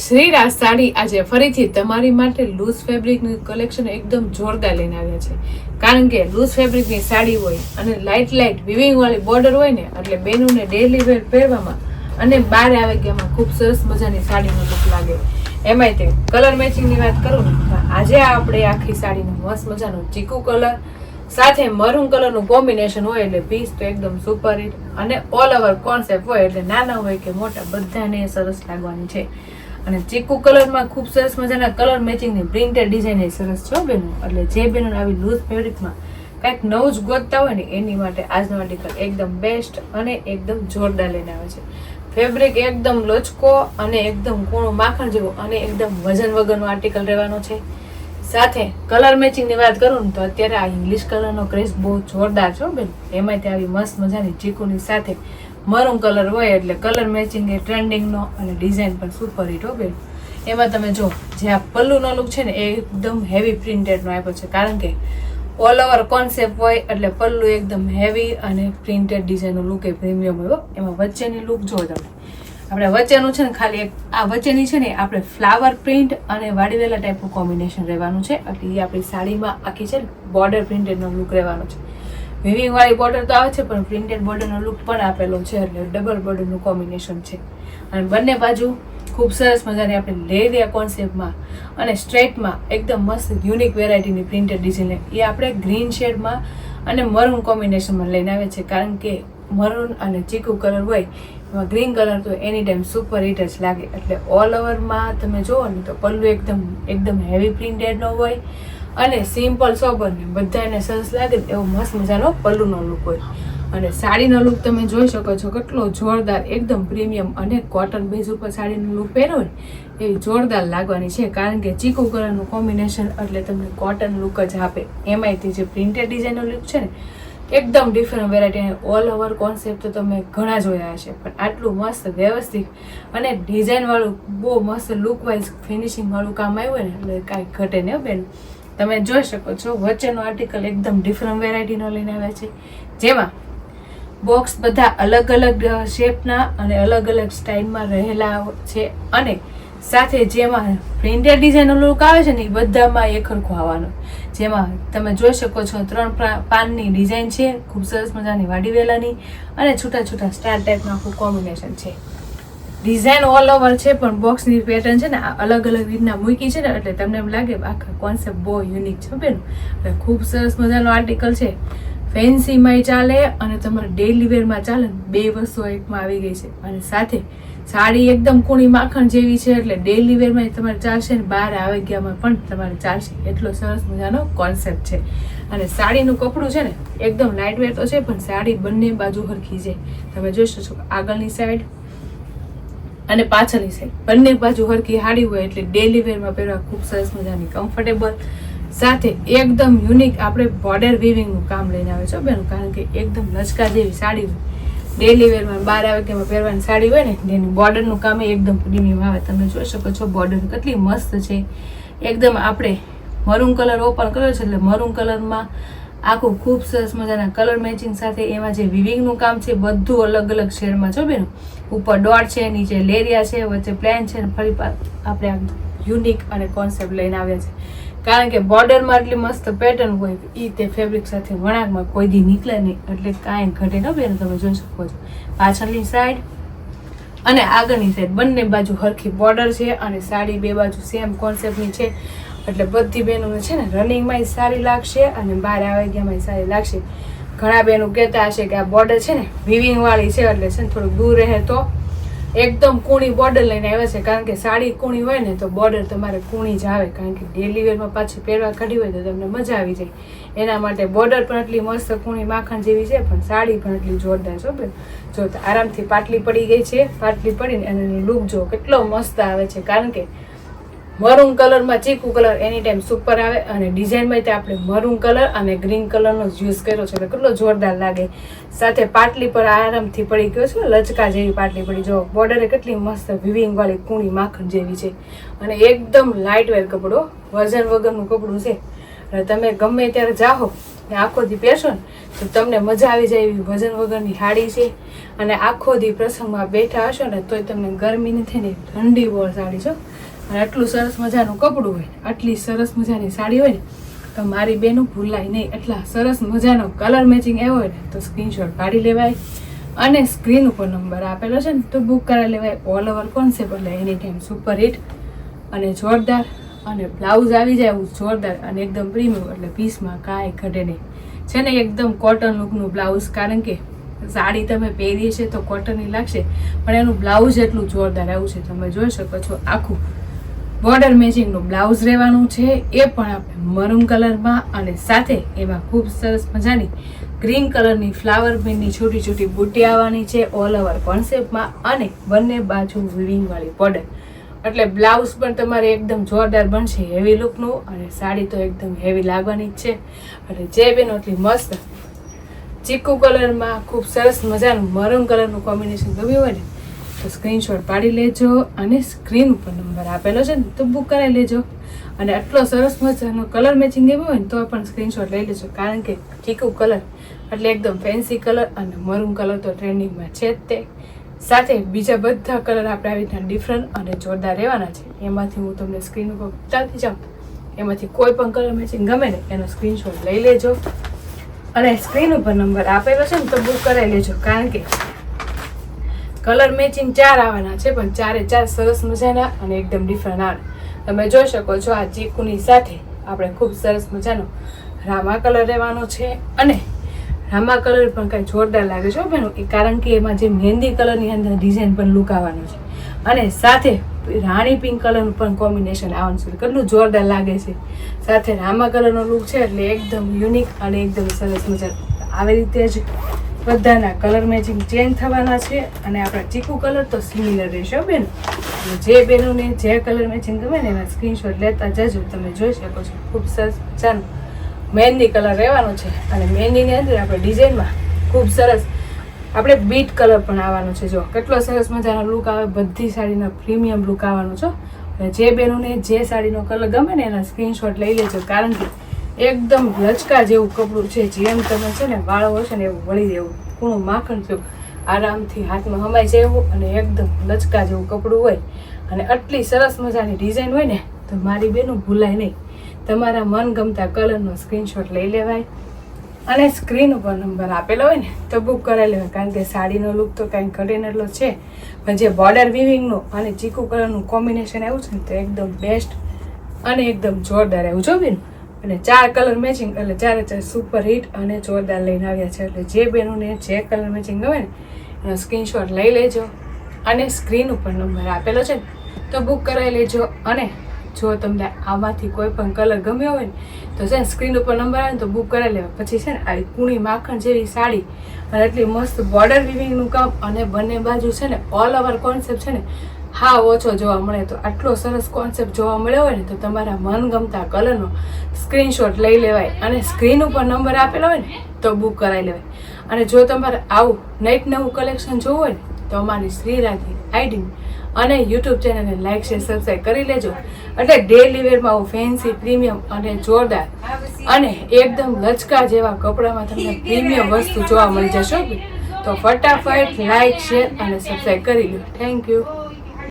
શ્રીરાજ સાડી આજે ફરીથી તમારી માટે લૂઝ ફેબ્રિકનું કલેક્શન એકદમ જોરદાર લઈને આવ્યા છે. કારણ કે લૂઝ ફેબ્રિકની સાડી હોય અને લાઇટ લાઇટ વિવિંગવાળી બોર્ડર હોય ને, એટલે બેનુને ડેલી વેર પહેરવામાં અને બાર આવે ગયામાં ખૂબ સરસ મજાની સાડીનો લુક લાગે. એમાંય તે કલર મેચિંગની વાત કરું ને આજે આપણે આખી સાડીનો મસ્ત મજાનો ચીકુ કલર સાથે મરૂન કલરનું કોમ્બિનેશન હોય એટલે પીસ તો એકદમ સુપર હિટ અને ઓલ ઓવર કોન્સેપ્ટ હોય એટલે નાના હોય કે મોટા, બધાને સરસ લાગવાની છે. અને ચીકુ કલરમાં ખૂબ સરસ મજાના કલર મેચિંગની પ્રિન્ટેડ ડિઝાઇન એ સરસ છે બેનો. એટલે જે બેનો આવી લૂઝ ફેબ્રિકમાં કંઈક નવું જ ગોતતા હોય ને, એની માટે આજનો આર્ટિકલ એકદમ બેસ્ટ અને એકદમ જોરદાર લઈને આવે છે. ફેબ્રિક એકદમ લચકો અને એકદમ કૂણું માખણ જેવો અને એકદમ વજન વગરનો આર્ટિકલ રહેવાનો છે. સાથે કલર મેચિંગની વાત કરું ને તો અત્યારે આ ઇંગ્લિશ કલરનો ક્રેઝ બહુ જોરદાર છે બેન. એમાંય તે આવી મસ્ત મજાની ચીકુની સાથે મરૂન કલર હોય એટલે કલર મેચિંગ એ ટ્રેન્ડિંગનો અને ડિઝાઇન પણ સુપર હિટ હો બેન. એમાં તમે જો, જે આ પલ્લુનો લુક છે ને, એ એકદમ હેવી પ્રિન્ટેડનો આપ્યો છે. કારણ કે ઓલ ઓવર કોન્સેપ્ટ હોય એટલે પલ્લુ એકદમ હેવી અને પ્રિન્ટેડ ડિઝાઇનનો લુક એ પ્રીમિયમ હોય એમાં વચ્ચેની લુક જો તમે. આપણે વચ્ચેનું છે ને, ખાલી એક, આ વચ્ચેની છે ને આપણે ફ્લાવર પ્રિન્ટ અને વાડીવેલા ટાઈપનું કોમ્બિનેશન રહેવાનું છે. એટલે એ આપણી સાડીમાં આખી છે બોર્ડર પ્રિન્ટેડનો લુક રહેવાનો છે. વિવિંગ વાળી બોર્ડર તો આવે છે, પણ પ્રિન્ટેડ બોર્ડરનો લુક પણ આપેલો છે, એટલે ડબલ બોર્ડરનું કોમ્બિનેશન છે. અને બંને બાજુ ખૂબ સરસ મજાની આપણે લેરિયા કોન્સેપ્ટમાં અને સ્ટ્રેટમાં એકદમ મસ્ત યુનિક વેરાયટીની પ્રિન્ટેડ ડિઝાઇન એ આપણે ગ્રીન શેડમાં અને મરૂન કોમ્બિનેશનમાં લઈને આવે છે, કારણ કે મરૂન અને ચીકુ કલર હોય, એમાં ગ્રીન કલર તો એની ટાઈમ સુપર હિટ જ લાગે. એટલે ઓલ ઓવરમાં તમે જુઓ ને તો પલ્લુ એકદમ એકદમ હેવી પ્રિન્ટેડનો હોય અને સિમ્પલ સોબર ને બધાને સરસ લાગે એવો મસ્ત મજાનો પલ્લુનો લુક હોય. અને સાડીનો લુક તમે જોઈ શકો છો કેટલો જોરદાર, એકદમ પ્રીમિયમ અને કોટન બેઝ ઉપર સાડીનો લુક પહેરો ને, એવી જોરદાર લાગવાની છે. કારણ કે ચીકુ કલરનું કોમ્બિનેશન એટલે તમને કોટન લુક જ આપે. એમાંયથી જે પ્રિન્ટેડ ડિઝાઇનનો લુક છે ને, એકદમ ડિફરન્ટ વેરાયટી અને ઓલ ઓવર કોન્સેપ્ટ તો તમે ઘણા જોયા હશે. પણ આટલું મસ્ત વ્યવસ્થિત અને ડિઝાઇનવાળું બહુ મસ્ત લુકવાઇઝ ફિનિશિંગવાળું ફિનિશિંગ વાળું કામ આવ્યું ને, એટલે કાંઈ ઘટે ને બેન. તમે જોઈ શકો છો, વચ્ચેનો આર્ટિકલ એકદમ ડિફરન્ટ વેરાયટીનો લઈને આવ્યા છે. જેમાં બોક્સ બધા અલગ અલગ શેપના અને અલગ અલગ સ્ટાઇલમાં રહેલા છે અને સાથે જેમાં પ્રિન્ટેડ ડિઝાઇનનો લુક આવે છે ને એ બધામાં એક આવવાનો. જેમાં તમે જોઈ શકો છો ત્રણ પાનની ડિઝાઇન છે, ખૂબ સરસ મજાની વાડીવેલાની અને છૂટા છૂટા સ્ટાર ટાઈપનું આખું કોમ્બિનેશન છે. ડિઝાઇન ઓલ ઓવર છે, પણ બોક્સની પેટર્ન છે ને અલગ અલગ રીતના મૂકી છે ને, એટલે તમને એમ લાગે આખા કોન્સેપ્ટ બહુ યુનિક છે બેન. એટલે ખૂબ સરસ મજાનો આર્ટિકલ છે. ફેન્સીમાંય ચાલે અને તમારે ડેલી વેરમાં ચાલે બે વસ્તુ એકમાં આવી ગઈ છે. અને સાથે સાડી એકદમ કૂણી માખણ જેવી છે, એટલે ડેલી વેરમાં તમારે ચાલશે ને બહાર આવે ગયામાં પણ તમારે ચાલશે. એટલો સરસ મજાનો કોન્સેપ્ટ છે. અને સાડીનું કપડું છે ને, એકદમ લાઇટ વેર તો છે, પણ સાડી બંને બાજુ હરખી છે. તમે જોઈ શકો આગળની સાઈડ અને પાછળની સાઈડ બંને બાજુ હરકી હાડી હોય એટલે ડેલી વેરમાં પહેરવા ખૂબ સરસ મજાની કમ્ફર્ટેબલ સાથે એકદમ યુનિક આપણે બોર્ડર વિવિંગનું કામ લઈને આવે છે બેનું, કારણ કે એકદમ લચકા જેવી સાડી હોય. ડેલી વેરમાં બાર આવે કે પહેરવાની સાડી હોય ને, એની બોર્ડરનું કામ એકદમ પ્રીમિયમ આવે. તમે જોઈ શકો છો બોર્ડર કેટલી મસ્ત છે. એકદમ આપણે મરૂન કલર ઓપન કર્યો છે એટલે મરૂન કલરમાં આખું ખૂબ સરસ મજાના કલર મેચિંગ સાથે એમાં જે વિવિંગનું કામ છે, બધું અલગ અલગ શેડમાં. છો બેન, ઉપર ડોટ છે, નીચે લેરિયા છે, વચ્ચે પ્લેન છે ને ફરી આપણે આ યુનિક અને કોન્સેપ્ટ લઈને આવ્યા છે. કારણ કે બોર્ડરમાં એટલી મસ્ત પેટર્ન હોય એ તે ફેબ્રિક સાથે વણાકમાં કોઈ દી નીકળે નહીં. એટલે કાંઈ ઘટે ન બેન, તમે જોઈ શકો છો. પાછળની સાઈડ અને આગળની સાઈડ બંને બાજુ હરખી બોર્ડર છે અને સાડી બે બાજુ સેમ કોન્સેપ્ટની છે. એટલે બધી બહેનોને છે ને રનિંગમાંય સારી લાગશે અને બહાર આવે ગયામાંય સારી લાગશે. ઘણા બહેનો કહેતા હશે કે આ બોર્ડર છે ને વિવિંગ વાળી છે એટલે છે ને થોડુંક દૂર રહે તો. એકદમ કૂણી બોર્ડર લઈને આવ્યા છે કારણ કે સાડી કૂણી હોય ને તો બોર્ડર તમારે કૂણી જ આવે કારણ કે ડેલી વેરમાં પાછી પહેરવા કાઢી હોય તો તમને મજા આવી જાય. એના માટે બોર્ડર પણ એટલી મસ્ત કૂણી માખણ જેવી છે પણ સાડી પણ એટલી જોરદાર છે બેન. જો આરામથી પાટલી પડી ગઈ છે. પાટલી પડીને અને લુક જો કેટલો મસ્ત આવે છે કારણ કે મરૂન કલરમાં ચીકુ કલર એની ટાઈમ સુપર આવે અને ડિઝાઇનમાં તે આપણે મરૂન કલર અને ગ્રીન કલરનો જ યુઝ કર્યો છે. એટલે કેટલો જોરદાર લાગે. સાથે પાટલી પર આરામથી પડી ગયો છે. લચકા જેવી પાટલી પડી. જો બોર્ડરે કેટલી મસ્ત વિવિંગવાળી કૂણી માખણ જેવી છે. અને એકદમ લાઇટ વેર કપડો, વજન વગરનું કપડું છે. અને તમે ગમે ત્યારે જાઓ ને આખો દી પહેરશો ને, તો તમને મજા આવી જાય એવી વજન વગરની સાડી છે. અને આખો દી પ્રસંગમાં બેઠા હશો ને, તોય તમને ગરમી નથી ને ઠંડી બહુ સાડી છો અને આટલું સરસ મજાનું કપડું હોય, આટલી સરસ મજાની સાડી હોય ને, તો મારી બેનું ભૂલાય નહીં. એટલા સરસ મજાનો કલર મેચિંગ આવ્યો હોય ને, તો સ્ક્રીનશોટ પાડી લેવાય. અને સ્ક્રીન ઉપર નંબર આપેલો છે ને, તો બુક કરાવી લેવાય. ઓલ ઓવર કોન્સેપ્ટ એટલે એની ટાઈમ સુપર હિટ અને જોરદાર. અને બ્લાઉઝ આવી જાય એવું જોરદાર અને એકદમ પ્રીમિયમ એટલે પીસમાં કાંઈ ઘટે નહીં. છે ને, એકદમ કોટન લુકનું બ્લાઉઝ કારણ કે સાડી તમે પહેરીએ છે તો કોટનની લાગશે, પણ એનું બ્લાઉઝ એટલું જોરદાર આવ્યું છે, તમે જોઈ શકો છો આખું. બોર્ડર મેચિંગનું બ્લાઉઝ રહેવાનું છે, એ પણ આપણે મરૂન કલરમાં અને સાથે એમાં ખૂબ સરસ મજાની ગ્રીન કલરની ફ્લાવર પ્રિન્ટની છોટી છોટી બુટ્ટી આવવાની છે ઓલ ઓવર કોન્સેપ્ટમાં અને બંને બાજુ વિવિંગવાળી બોર્ડર એટલે બ્લાઉઝ પણ તમારે એકદમ જોરદાર બનશે હેવી લુકનું અને સાડી તો એકદમ હેવી લાગવાની જ છે. એટલે જે બેનો એટલી મસ્ત ચીકુ કલરમાં ખૂબ સરસ મજાનું મરૂન કલરનું કોમ્બિનેશન ગમ્યું હોય ને તો સ્ક્રીનશોટ પાડી લેજો અને સ્ક્રીન ઉપર નંબર આપેલો છે ને, તો બુક કરાવી લેજો. અને આટલો સરસ મજાનો કલર મેચિંગ એવો હોય ને, તો પણ સ્ક્રીનશોટ લઈ લેજો. કારણ કે ચીકુ કલર એટલે એકદમ ફેન્સી કલર અને મરૂન કલર તો ટ્રેન્ડિંગમાં છે જ તે. સાથે બીજા બધા કલર આપણે આવી રીતના ડિફરન્ટ અને જોરદાર રહેવાના છે. એમાંથી હું તમને સ્ક્રીન ઉપર બતાવતી જાઉં. એમાંથી કોઈ પણ કલર મેચિંગ ગમે ને, એનો સ્ક્રીનશોટ લઈ લેજો. અને સ્ક્રીન ઉપર નંબર આપેલો છે ને, તો બુક કરાવી લેજો. કારણ કે કલર મેચિંગ ચાર આવવાના છે, પણ ચારે ચાર સરસ મજાના અને એકદમ ડિફરન્ટ આવે. તમે જોઈ શકો છો આ ચીકુની સાથે આપણે ખૂબ સરસ મજાનો રામા કલર રહેવાનો છે અને રામા કલર પણ કાંઈ જોરદાર લાગે છે બેનો. એ કારણ કે એમાં જે મહેંદી કલરની અંદર ડિઝાઇન પણ લુક આવવાનો છે. અને સાથે રાણી પિંક કલરનું પણ કોમ્બિનેશન આવવાનું છે. કેટલું જોરદાર લાગે છે. સાથે રામા કલરનો લુક છે એટલે એકદમ યુનિક અને એકદમ સરસ મજા આવી રીતે જ બધાના કલર મેચિંગ ચેન્જ થવાના છે અને આપણા ચીકુ કલર તો સિમિલર રહેશે બેન. જે બેનોને જે કલર મેચિંગ ગમે ને એના સ્ક્રીનશોટ લેતા જજો, તમે જોઈ શકો છો. ખૂબ સરસ મજાનું મહેંદી કલર રહેવાનો છે અને મહેંદીની અંદર આપણે ડિઝાઇનમાં ખૂબ સરસ આપણે બીટ કલર પણ આવવાનો છે. જો કેટલો સરસ મજાનો લુક આવે, બધી સાડીનો પ્રીમિયમ લુક આવવાનો છો. અને જે બેનોને જે સાડીનો કલર ગમે ને એના સ્ક્રીનશોટ લઈ લેજો. કારણ કે એકદમ લચકા જેવું કપડું છે, જેમ તમે છે ને વાળો હશે ને એવું વળી દેવું. કૂણું માખણ જેવું આરામથી હાથમાં હમાઈ જાય એવું અને એકદમ લચકા જેવું કપડું હોય. અને આટલી સરસ મજાની ડિઝાઇન હોય ને, તો મારી બેનું ભૂલાય નહીં. તમારા મનગમતા કલરનો સ્ક્રીનશોટ લઈ લેવાય. અને સ્ક્રીન ઉપર નંબર આપેલો હોય ને, તો બુક કરાવી લેવાય. કારણ કે સાડીનો લુક તો કાંઈ ઘટેને એટલો છે. પણ જે બોર્ડર વિવિંગનું અને ચીકુ કલરનું કોમ્બિનેશન આવ્યું છે ને, તો એકદમ બેસ્ટ અને એકદમ જોરદાર આવ્યું જો બેન. અને ચાર કલર મેચિંગ એટલે ચારે ચાર સુપર હિટ અને જોરદાર લઈને આવ્યા છે. એટલે જે બેનોને જે કલર મેચિંગ ગમે ને, એનો સ્ક્રીનશોટ લઈ લેજો અને સ્ક્રીન ઉપર નંબર આપેલો છે ને, તો બુક કરાવી લેજો. અને જો તમને આમાંથી કોઈ પણ કલર ગમ્યો હોય ને, તો છે ને સ્ક્રીન ઉપર નંબર આવે ને, તો બુક કરાવી લેવા. પછી છે ને આવી કૂણી માખણ જેવી સાડી અને એટલી મસ્ત બોર્ડર વિવિંગનું કામ અને બંને બાજુ છે ને ઓલ ઓવર કોન્સેપ્ટ છે ને હા, ઓછો જોવા મળે તો આટલો સરસ કોન્સેપ્ટ જોવા મળ્યો હોય ને તો તમારા મનગમતા કલરનો સ્ક્રીનશોટ લઈ લેવાય અને સ્ક્રીન ઉપર નંબર આપેલો હોય ને તો બુક કરાવી લેવાય. અને જો તમારે આવું નાઇટ નવું કલેક્શન જોવું હોય ને તો અમારી શ્રીરાધી આઈડી અને યુટ્યુબ ચેનલને લાઈક શેર સબસ્ક્રાઈબ કરી લેજો. એટલે ડેલી વેરમાં હું ફેન્સી પ્રીમિયમ અને જોરદાર અને એકદમ લચકા જેવા કપડામાં તમને પ્રીમિયમ વસ્તુ જોવા મળી જશો તો ફટાફટ લાઈક શેર અને સબસ્ક્રાઈબ કરી લો. Thank you